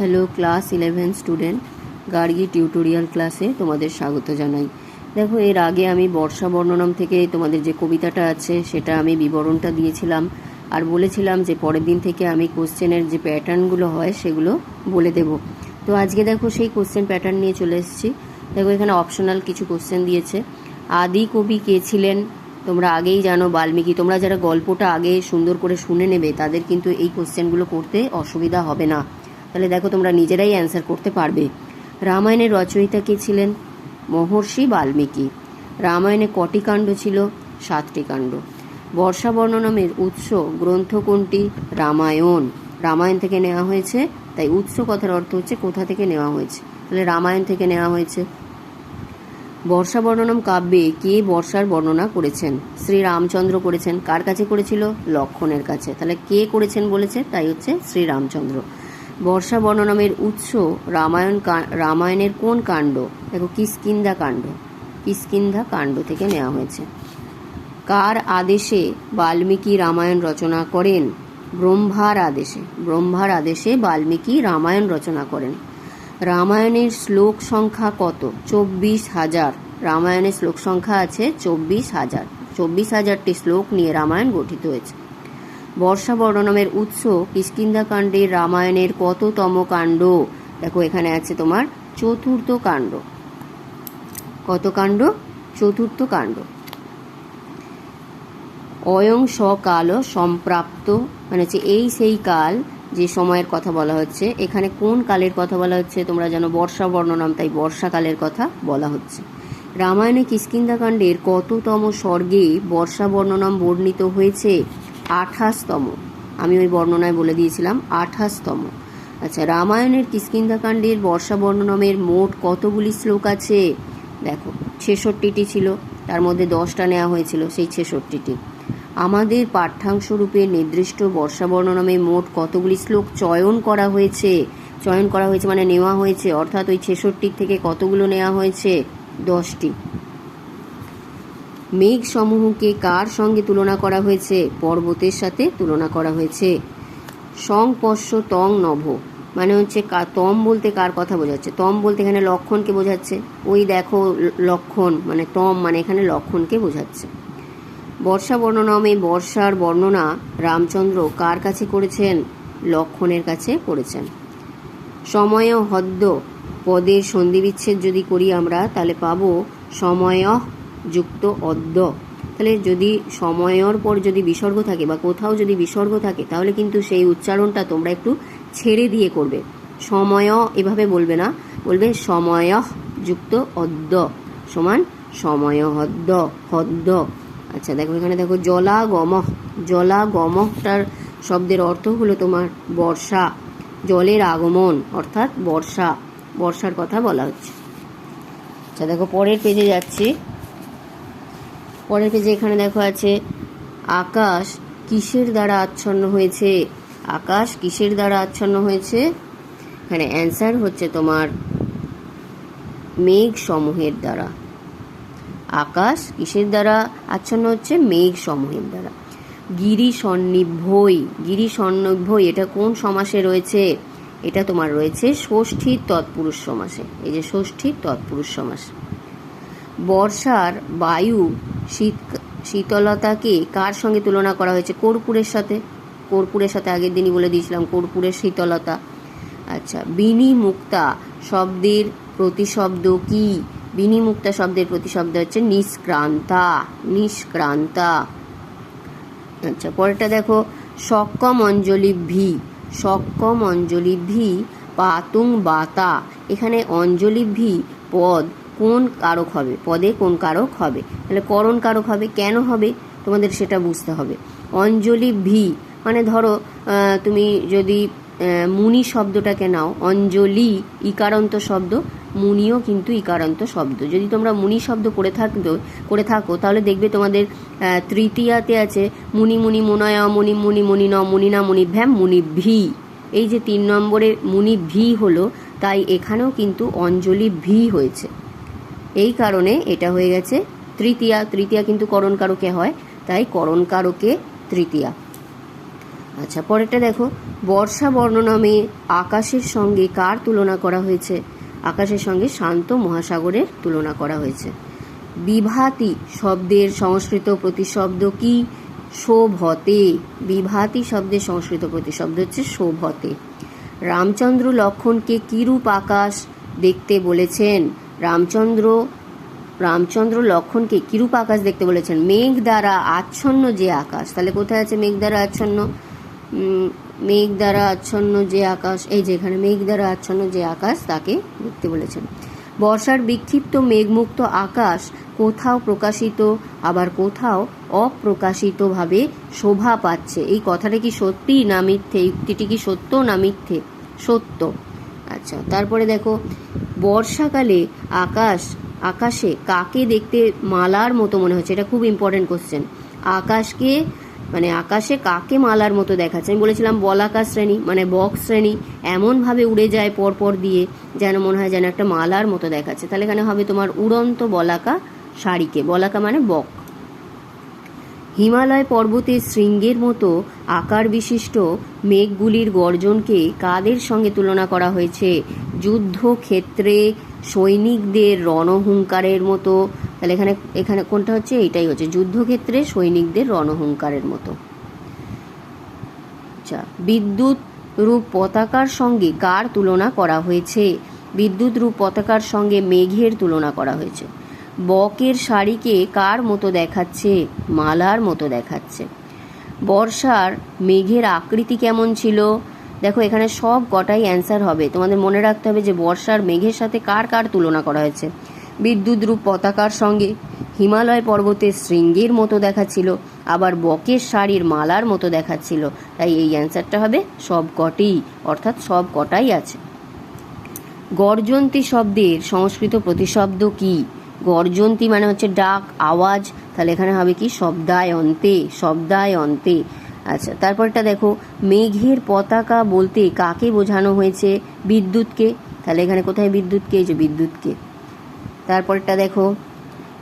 Hello class eleven student Gargi tutorial ক্লাসে তোমাদের স্বাগত জানাই। দেখো, এর আগে আমি বর্ষা বর্ণনম থেকে তোমাদের যে কবিতাটা আছে, সেটা আমি বিবরণটা দিয়েছিলাম আর বলেছিলাম যে পরের দিন থেকে আমি কোশ্চেনের যে প্যাটার্নগুলো হয়, সেগুলো বলে দেব। তো আজকে দেখো, সেই কোশ্চেন প্যাটার্ন নিয়ে চলে এসেছি। দেখো, এখানে অপশনাল কিছু কোশ্চেন দিয়েছে। আদি কবি কে ছিলেন? তোমরা আগেই জানো, বাল্মীকি। তোমরা যারা গল্পটা আগে সুন্দর করে শুনে নেবে, তাদের কিন্তু এই কোশ্চেনগুলো করতে অসুবিধা হবে না। তাহলে দেখো তোমরা নিজেরাই অ্যান্সার করতে পারবে। রামায়ণের রচয়িতা কে ছিলেন? মহর্ষি বাল্মীকি। রামায়ণে কটি কাণ্ড ছিল? সাতটি কাণ্ড। বর্ষা বর্ণনামের উৎস গ্রন্থ কোনটি? রামায়ণ। রামায়ণ থেকে নেওয়া হয়েছে, তাই উৎস কথার অর্থ হচ্ছে কোথা থেকে নেওয়া হয়েছে। তাহলে রামায়ণ থেকে নেওয়া হয়েছে। বর্ষা বর্ণনম কাব্যে কে বর্ষার বর্ণনা করেছেন? শ্রী রামচন্দ্র করেছেন। কার কাছে করেছিল? লক্ষণের কাছে। তাহলে কে করেছেন বলেছে? তাই হচ্ছে শ্রী রামচন্দ্র। বর্ষা বর্ণনামের উৎস রামায়ণ রামায়ণের কোন কাণ্ড? দেখো, কিষ্কিন্ধা কাণ্ড। কিষ্কিন্ধা কাণ্ড থেকে নেওয়া হয়েছে। কার আদেশে বাল্মীকি রামায়ণ রচনা করেন? ব্রহ্মার আদেশে। ব্রহ্মার আদেশে বাল্মীকি রামায়ণ রচনা করেন। রামায়ণের শ্লোক সংখ্যা কত? চব্বিশ হাজার। রামায়ণের শ্লোক সংখ্যা আছে চব্বিশ হাজার। চব্বিশ হাজারটি শ্লোক নিয়ে রামায়ণ গঠিত হয়েছে। বর্ষা বর্ণনমের উৎস কিষ্কিন্ধা কাণ্ডের রামায়ণের কততম কাণ্ড? দেখো, এখানে আছে তোমার চতুর্থ কাণ্ড। কত কাণ্ড? চতুর্থ কাণ্ড। অয়ং সকাল সম্প্রাপ্ত। মানে হচ্ছে এই সেই কাল, যে সময়ের কথা বলা হচ্ছে। এখানে কোন কালের কথা বলা হচ্ছে? তোমরা জানো বর্ষা বর্ণনাম, তাই বর্ষাকালের কথা বলা হচ্ছে। রামায়ণে কিষ্কিন্ধাকাণ্ডের কততম স্বর্গে বর্ষা বর্ণনাম বর্ণিত হয়েছে? আঠাশতম। আমি ওই বর্ণনায় বলে দিয়েছিলাম, আঠাশতম। আচ্ছা রামায়ণের কিষ্কিন্ধাকাণ্ডের বর্ষা বর্ণনামের মোট কতগুলি শ্লোক আছে? দেখো, ছেষট্টিটি ছিল, তার মধ্যে দশটা নেওয়া হয়েছিল, সেই ছেষট্টিটি। আমাদের পাঠ্যাংশ রূপে নির্দিষ্ট বর্ষা বর্ণনামে মোট কতগুলি শ্লোক চয়ন করা হয়েছে? চয়ন করা হয়েছে মানে নেওয়া হয়েছে, অর্থাৎ ওই ছেষট্টির থেকে কতগুলো নেওয়া হয়েছে? দশটি। মেঘ সমূহকে কার সঙ্গে তুলনা করা হয়েছে? পর্বতের সাথে তুলনা করা হয়েছে। সংপর্শ তং নভ। মানে হচ্ছে তম বলতে কার কথা বোঝাচ্ছে? তম বলতে এখানে লক্ষণকে বোঝাচ্ছে। ওই দেখো লক্ষণ মানে তম মানে এখানে লক্ষণকে বোঝাচ্ছে। বর্ষা বর্ণনামে বর্ষার বর্ণনা রামচন্দ্র কার কাছে করেছেন? লক্ষণের কাছে করেছেন। সময় হদ্দ, পদের সন্ধিবিচ্ছেদ যদি করি আমরা, তাহলে পাবো সময় যুক্ত অদ্য। তাহলে যদি সময়ের পর যদি বিসর্গ থাকে বা কোথাও যদি বিসর্গ থাকে, তাহলে কিন্তু সেই উচ্চারণটা তোমরা একটু ছেড়ে দিয়ে করবে। সময় এভাবে বলবে না। বলবে সময় যুক্ত অদ্য সমান সময় হদ্দ হদ্দ। আচ্ছা দেখো এখানে দেখো জলাগম। জলাগমটার শব্দের অর্থ হলো তোমার বর্ষা, জলের আগমন, অর্থাৎ বর্ষা। বর্ষার কথা বলা হচ্ছে। আচ্ছা দেখো পরের পেজে যাচ্ছি। পরের পেজে এখানে দেখো আছে, আকাশ কিসের দ্বারা আচ্ছন্ন হয়েছে? আকাশ কিসের দ্বারা আচ্ছন্ন হয়েছে? এখানে অ্যান্সার হচ্ছে তোমার মেঘ সমূহের দ্বারা। আকাশ কিসের দ্বারা আচ্ছন্ন হচ্ছে? মেঘ সমূহের দ্বারা। গিরি সন্নিভ্যই গিরি সন্নিভ্যই এটা কোন সমাসে রয়েছে? এটা তোমার রয়েছে ষষ্ঠীর তৎপুরুষ সমাসে। এই যে ষষ্ঠীর তৎপুরুষ সমাস। বর্ষার বায়ু শীত, শীতলতাকে কার সঙ্গে তুলনা করা হয়েছে? কর্পূরের সাথে? কর্পূরের সাথে আগের দিনই বলে দিয়েছিলাম, কর্পূরের শীতলতা। আচ্ছা বিনিমুক্তা শব্দের প্রতিশব্দ কি? বিনিমুক্তা শব্দের প্রতিশব্দ হচ্ছে নিষ্ক্রান্তা নিষ্ক্রান্তা। আচ্ছা পরেরটা দেখো, সক্কম অঞ্জলি ভি, সক্কম অঞ্জলি ভি পাতুং বাতা। এখানে অঞ্জলি ভি পদ কোন কারক হবে? পদে কোন কারক হবে? তাহলে করণ কারক হবে, কেন হবে? তোমাদের সেটা বুঝতে হবে। অঞ্জলি ভি মানে ধরো তুমি যদি মুনি শব্দটাকে নাও, অঞ্জলি ইকারান্ত শব্দ, মুনিও কিন্তু ইকারান্ত শব্দ। যদি তোমরা মুনি শব্দ করে থাকতো, করে থাকো, তাহলে দেখবে তোমাদের তৃতীয়াতে আছে মুনি মুনি, মুনয়, মুনি মুনি মুনি, ন, মুনি, না, মুনি, ভ্যাম, মুনি, ভি। এই যে তিন নম্বরে মুনি ভি হলো, তাই এখানেও কিন্তু অঞ্জলি ভি হয়েছে। এই কারণে এটা হয়ে গেছে তৃতীয়া। তৃতীয়া কিন্তু করণ কারকে হয়, তাই করণ কারকে তৃতীয়া। আচ্ছা পরেরটা দেখো। বর্ষা বর্ণনামে আকাশের সঙ্গে কার তুলনা করা হয়েছে? আকাশের সঙ্গে শান্ত মহাসাগরের তুলনা করা হয়েছে। বিভাতি শব্দের সংস্কৃত প্রতিশব্দ কি? শোভতে। বিভাতি শব্দের সংস্কৃত প্রতিশব্দ হচ্ছে শোভতে। রামচন্দ্র লক্ষণকে কিরূপ আকাশ দেখতে বলেছেন? রামচন্দ্র রামচন্দ্র লক্ষণকে কিরূপ আকাশ দেখতে বলেছেন? মেঘ দ্বারা আচ্ছন্ন যে আকাশ। তাহলে কোথায় আছে মেঘ দ্বারা আচ্ছন্ন? মেঘ দ্বারা আচ্ছন্ন যে আকাশ, এই যে এখানে মেঘ দ্বারা আচ্ছন্ন যে আকাশ তাকে দেখতে বলেছেন। বর্ষার বিক্ষিপ্ত মেঘমুক্ত আকাশ কোথাও প্রকাশিত, আবার কোথাও অপ্রকাশিতভাবে শোভা পাচ্ছে। এই কথাটা কি সত্যি না মিথ্যে? উক্তিটি কি সত্য না মিথ্যে? সত্য। আচ্ছা তারপরে দেখো, বর্ষাকালে আকাশ, আকাশে কাকে দেখতে মালার মতো মনে হচ্ছে? এটা খুব ইম্পর্টেন্ট কোশ্চেন আকাশকে মানে আকাশে কাকে মালার মতো দেখাচ্ছে? আমি বলেছিলাম বলাকা শ্রেণি মানে বক শ্রেণি, এমনভাবে উড়ে যায় পরপর দিয়ে যেন মনে হয় যেন একটা মালার মতো দেখাচ্ছে। তাহলে এখানে হবে তোমার উড়ন্ত বলাকা শাড়িকে। বলাকা মানে বক। হিমালয় পর্বতের শৃঙ্গের মতো আকার বিশিষ্ট মেঘগুলির গর্জনকে কাদের সঙ্গে তুলনা করা হয়েছে? যুদ্ধক্ষেত্রে সৈনিকদের রণহুঙ্কারের মতো। তাহলে এখানে এখানে কোনটা হচ্ছে? এইটাই হচ্ছে। যুদ্ধক্ষেত্রে সৈনিকদের রণহুঙ্কারের মতো। আচ্ছা বিদ্যুৎ রূপ পতাকার সঙ্গে কার তুলনা করা হয়েছে? বিদ্যুৎ রূপ পতাকার সঙ্গে মেঘের তুলনা করা হয়েছে। বকের শাড়িকে কার মতো দেখাচ্ছে? মালার মতো দেখাচ্ছে। বর্ষার মেঘের আকৃতি কেমন ছিল? দেখো, এখানে সব কটাই অ্যান্সার হবে। তোমাদের মনে রাখতে হবে যে, বর্ষার মেঘের সাথে কার কার তুলনা করা হয়েছে? বিদ্যুৎ রূপ পতাকার সঙ্গে হিমালয় পর্বতের শৃঙ্গের মতো দেখাচ্ছিল, আবার বকের শাড়ির মালার মতো দেখাচ্ছিল। তাই এই অ্যান্সারটা হবে সব কটি অর্থাৎ সব কটাই আছে। গর্জন্তী শব্দের সংস্কৃত প্রতিশব্দ কি? গর্জন্তী মানে হচ্ছে ডাক, আওয়াজ, তাহলে এখানে হবে কি? শব্দায় অন্তে শব্দায় অন্তে আচ্ছা তারপরটা দেখো, মেঘের পতাকা বলতে কাকে বোঝানো হয়েছে? বিদ্যুৎকে। তাহলে এখানে কোথায় বিদ্যুৎকে? এই যে বিদ্যুৎকে। তারপরটা দেখো,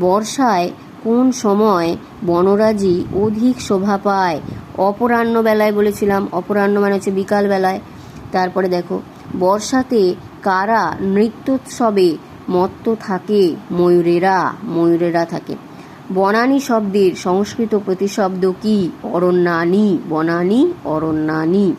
বর্ষায় কোন সময় বনরাজি অধিক শোভা পায়? অপরাহ্ন বেলায় বলেছিলাম, অপরাহ্ন মানে হচ্ছে বিকাল বেলায়। তারপরে দেখো, বর্ষাতে কারা নৃত্যোৎসবে মত্ত থাকে, ময়ূরেরা ময়ূরেরা থাকে। বনানী শব্দের সংস্কৃত প্রতিশব্দ কি? অরণ্যানী, বনানী, অরণ্যানী।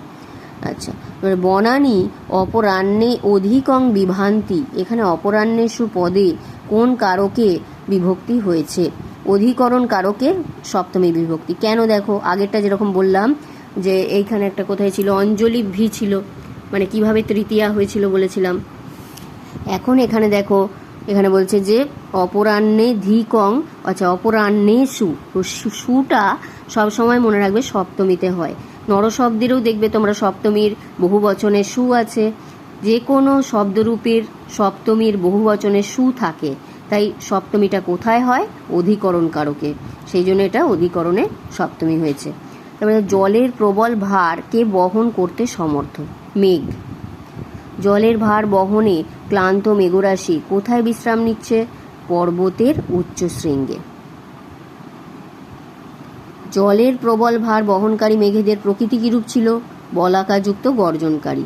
আচ্ছা এবার বনানী অপরাহ্নে অধিকং বিভ্রান্তি এখানে অপরাহ্নেষু পদে কোন কারকে বিভক্তি হয়েছে? অধিকরণ কারকের সপ্তমী বিভক্তি। কেন দেখো? আগেরটা যেরকম বললাম যে এইখানে একটা কোথায় ছিল? অঞ্জলি ভি ছিল। মানে কীভাবে তৃতীয়া হয়েছিল বলেছিলাম। এখন এখানে দেখো, এখানে বলছে যে অপরাহ্নে ধিকং আচ্ছা অপরাহ্নে সু। তো সুটা সবসময় মনে রাখবে সপ্তমীতে হয়। নরশব্দেরও দেখবে তোমরা সপ্তমীর বহু বচনে সু আছে। যে কোনো শব্দরূপের সপ্তমীর বহু বচনে সু থাকে। তাই সপ্তমীটা কোথায় হয়? অধিকরণ কারকে। সেই জন্য এটা অধিকরণে সপ্তমী হয়েছে। তারপরে জলের প্রবল ভার কে বহন করতে সমর্থ? মেঘ। জলের ভার বহনে ক্লান্ত মেঘরাশি কোথায় বিশ্রাম নিচ্ছে? পর্বতের উচ্চ শৃঙ্গে। জলের প্রবল ভার বহনকারী মেঘেদের প্রকৃতি কিরূপ ছিল? বলাকাযুক্ত গর্জনকারী।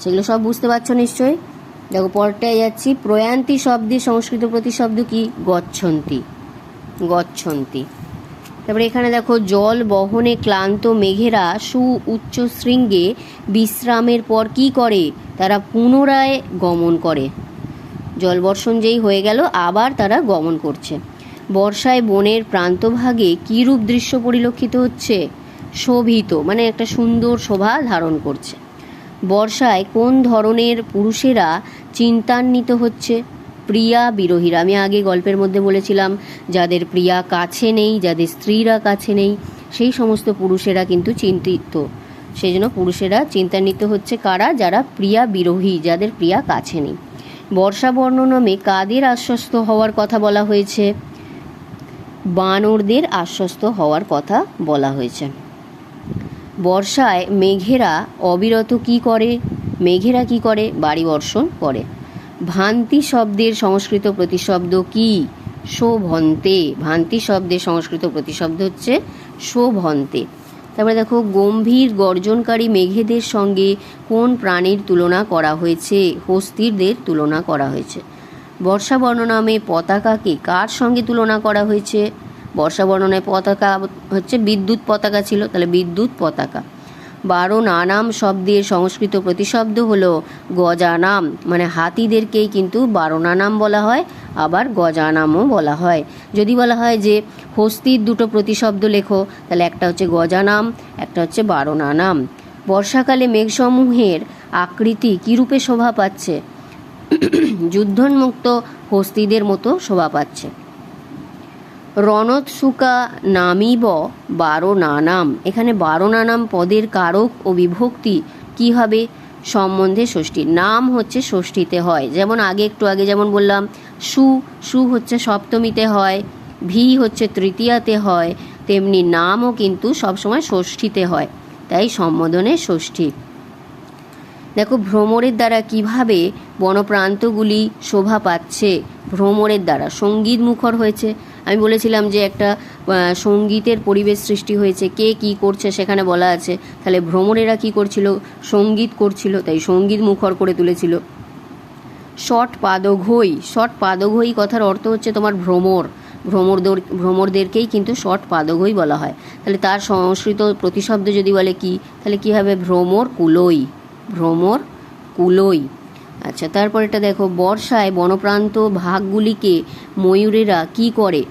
সেগুলো সব বুঝতে পারছ নিশ্চয়ই? দেখো পরটায় যাচ্ছি। প্রয়ান্তি শব্দে সংস্কৃত প্রতিশব্দ কি? গচ্ছন্তি। গচ্ছন্তি। তারপরে এখানে দেখো, জল বহনে ক্লান্ত মেঘেরা সু উচ্চ শৃঙ্গে বিশ্রামের পর কি করে? তারা পুনরায় গমন করে। জলবর্ষণ যেই হয়ে গেল, আবার তারা গমন করছে। বর্ষায় বনের প্রান্তভাগে কী রূপ দৃশ্য পরিলক্ষিত হচ্ছে? শোভিত মানে একটা সুন্দর শোভা ধারণ করছে। বর্ষায় কোন ধরনের পুরুষেরা চিন্তান্বিত হচ্ছে? প্রিয়া বিরোহীরা। আমি আগে গল্পের মধ্যে বলেছিলাম, যাদের প্রিয়া কাছে নেই, যাদের স্ত্রীরা কাছে নেই, সেই সমস্ত পুরুষেরা কিন্তু চিন্তিত। সেই জন্য পুরুষেরা চিন্তান্বিত হচ্ছে কারা? যারা প্রিয়া বিরোহী, যাদের প্রিয়া কাছে নেই। বর্ষা বর্ণনামে কাদের আশ্বস্ত হওয়ার কথা বলা হয়েছে? বানরদের আশ্বস্ত হওয়ার কথা বলা হয়েছে। বর্ষায় মেঘেরা অবিরত কি করে? মেঘেরা কি করে? বাড়ি বর্ষণ করে। ভান্তি শব্দের সংস্কৃত প্রতিশব্দ কি? শোভন্তে। ভান্তি শব্দের সংস্কৃত প্রতিশব্দ হচ্ছে শোভন্তে। তারপরে দেখো, গম্ভীর গর্জনকারী মেঘেদের সঙ্গে কোন প্রাণীর তুলনা করা হয়েছে? হস্তিরদের তুলনা করা হয়েছে। বর্ষা বর্ণনামে পতাকাকে কার সঙ্গে তুলনা করা হয়েছে? বর্ষা বর্ণনায় পতাকা হচ্ছে বিদ্যুৎ পতাকা ছিল, তাহলে বিদ্যুৎ পতাকা। বারো নানাম শব্দের সংস্কৃত প্রতিশব্দ হলো গজানাম। মানে হাতিদেরকেই কিন্তু বারো নানাম বলা হয়, আবার গজানামও বলা হয়। যদি বলা হয় যে হস্তির দুটো প্রতিশব্দ লেখো, তাহলে একটা হচ্ছে গজানাম, একটা হচ্ছে বারো নানাম। বর্ষাকালে মেঘসমূহের আকৃতি কী রূপে শোভা পাচ্ছে? যুদ্ধোন্মুক্ত হস্তিদের মতো শোভা পাচ্ছে। রণৎসুকা নামিব বারো নানাম। এখানে বারো নানাম পদের কারক ও বিভক্তি কি হবে? সম্বন্ধে ষষ্ঠী। নাম হচ্ছে ষষ্ঠীতে হয়। যেমন আগে একটু আগে যেমন বললাম, সু সু হচ্ছে সপ্তমীতে হয়, ভি হচ্ছে তৃতীয়াতে হয়, তেমনি নামও কিন্তু সবসময় ষষ্ঠীতে হয়। তাই সম্বোধনে ষষ্ঠী। দেখো, ভ্রমরের দ্বারা কীভাবে বনপ্রান্তগুলি শোভা পাচ্ছে? ভ্রমরের দ্বারা। সংগীত মুখর হয়েছে। আমি বলেছিলাম যে একটা সঙ্গীতের পরিবেশ সৃষ্টি হয়েছে, কে কি করছে সেখানে বলা আছে। তাহলে ভ্রমরেরা কি করছিল? সংগীত করছিল, তাই সংগীত মুখর করে তুলেছিল। শট পাদঘই শট পাদঘই কথার অর্থ হচ্ছে তোমার ভ্রমর। ভ্রমরদের, ভ্রমরদেরকেই কিন্তু শট পাদঘই বলা হয়। তাহলে তার সংস্কৃত প্রতিশব্দ যদি বলে কি? তাহলে কি হবে? ভ্রমর কুলই ভ্রমর কুলই। আচ্ছা তারপর এটা দেখো, বর্ষায় বনপ্রান্ত ভাগগুলিকে ময়ূরেরা কি করে?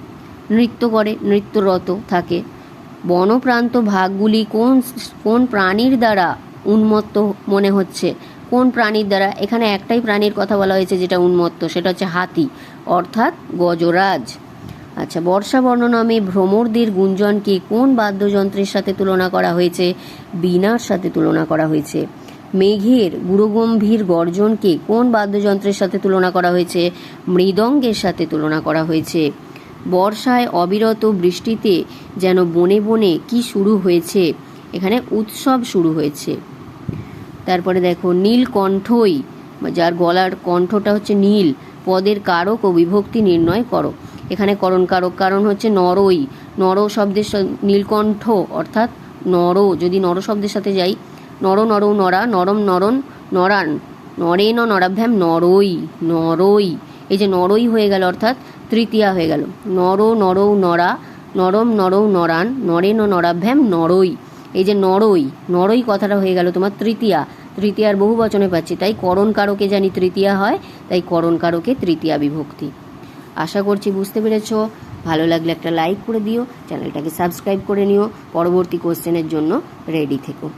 নৃত্য করে, নৃত্যরত থাকে। বনপ্রান্ত ভাগগুলি কোন কোন প্রাণীর দ্বারা উন্মত্ত মনে হচ্ছে? কোন প্রাণীর দ্বারা? এখানে একটাই প্রাণীর কথা বলা হয়েছে যেটা উন্মত্ত, সেটা হচ্ছে হাতি, অর্থাৎ গজরাজ। আচ্ছা বর্ষা বর্ণনামে ভ্রমরদের গুঞ্জনকে কোন বাদ্যযন্ত্রের সাথে তুলনা করা হয়েছে? বীণার সাথে তুলনা করা হয়েছে। মেঘের গুরুগম্ভীর গর্জনকে কোন বাদ্যযন্ত্রের সাথে তুলনা করা হয়েছে? মৃদঙ্গের সাথে তুলনা করা হয়েছে। বর্ষায় অবিরত বৃষ্টিতে যেন বনে বনে কি শুরু হয়েছে? এখানে উৎসব শুরু হয়েছে। তারপরে দেখো নীল কণ্ঠই যার গলার কণ্ঠটা হচ্ছে নীল, পদের কারক ও বিভক্তি নির্ণয় করো। এখানে করণ কারক, কারণ হচ্ছে নরই। নর শব্দের নীলকণ্ঠ অর্থাৎ নর। যদি নর শব্দের সাথে যাই, নর নর, নরা, নরম নরন, নরান নরেন নরাভ্যাম নরই নরই। এই যে নরই হয়ে গেল অর্থাৎ তৃতীয়া হয়ে গেল। নর, নরৌ, নরা, নরম, নরৌ নরান নরেন নরাভ্যাম, নরই। এই যে নরই নরই কথাটা হয়ে গেল তোমার তৃতীয়া। তৃতীয়ার বহু বচনে পাচ্ছি, তাই করণ কারকে জানি তৃতীয়া হয়, তাই করণ কারকে তৃতীয়া বিভক্তি। আশা করছি বুঝতে পেরেছ। ভালো লাগলে একটা লাইক করে দিও, চ্যানেলটাকে সাবস্ক্রাইব করে নিও। পরবর্তী কোশ্চেনের জন্য রেডি থেকো।